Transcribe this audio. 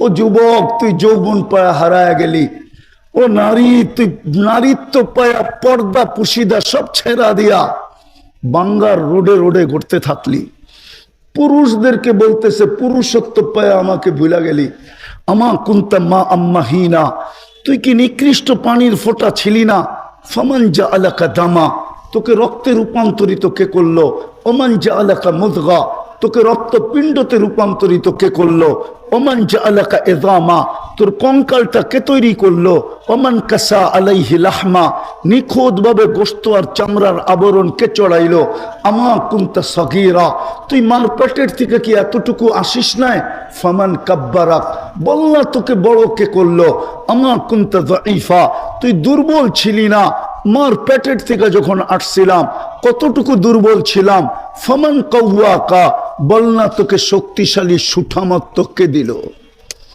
ও যুবক, তুই যৌবন পায়া হারায় গেলি। ও নারী, তুই নারীত্ব পায়া পর্দা, পুশিদা সব ছেড়া দিয়া বাঙ্গার রোডে রোডে ঘুরতে থাকলি। পুরুষদেরকে বলতেছে, পুরুষত্ব পায়া আমাকে ভুলা গেলি। আমা কুন্তা মা আম্মা হিনা। তুই কি নিকৃষ্ট পানির ফোঁটা ছিলি না? ফমান যা আলাকা দামা। তোকে রক্তে রূপান্তরিত কে করল? ওমান যা আলাকা মুদগা। তোকে রক্তপিণ্ডতে রূপান্তরিত কে করল? ওমান যা আলাকা এদামা তোর কঙ্কালটা কে তৈরি করল? ওমান কাসা আলাইহি লাহমা নিখুঁত ভাবে গোস্ত আর চামড়ার আবরণ কে চড়াইলো? আমা কুন্তা সগিরা, তুই মার পেটের থেকে কি এতটুকু আসিস নাই? ফামান কাব্বারাক বল্লা তোকে বড় কে করল? আমা কুন্তা দাইফা তুই দুর্বল ছিলি না? মার পেটের থেকে যখন আসছিলাম, কতটুকু দুর্বল ছিলাম? ফমান কৌয়া কা বল না তোকে শক্তিশালী সুঠামত্তকে দিল।